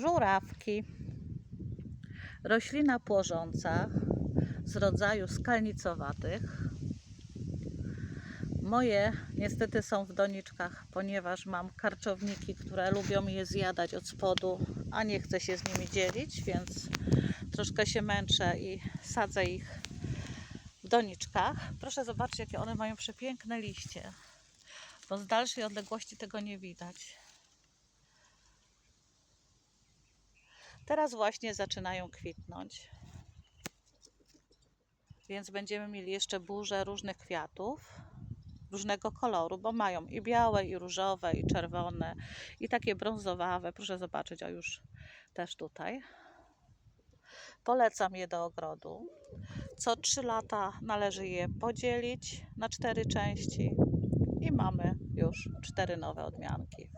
żurawki. Roślina płożąca z rodzaju skalnicowatych. Moje niestety są w doniczkach, ponieważ mam karczowniki, które lubią je zjadać od spodu, a nie chcę się z nimi dzielić, więc troszkę się męczę i sadzę ich w doniczkach. Proszę zobaczyć, jakie one mają przepiękne liście, bo z dalszej odległości tego nie widać. Teraz właśnie zaczynają kwitnąć. Więc będziemy mieli jeszcze burzę różnych kwiatów różnego koloru, bo mają i białe, i różowe, i czerwone, i takie brązowawe. Proszę zobaczyć, o już też tutaj. Polecam je do ogrodu. Co 3 lata należy je podzielić na cztery części i mamy już cztery nowe odmianki.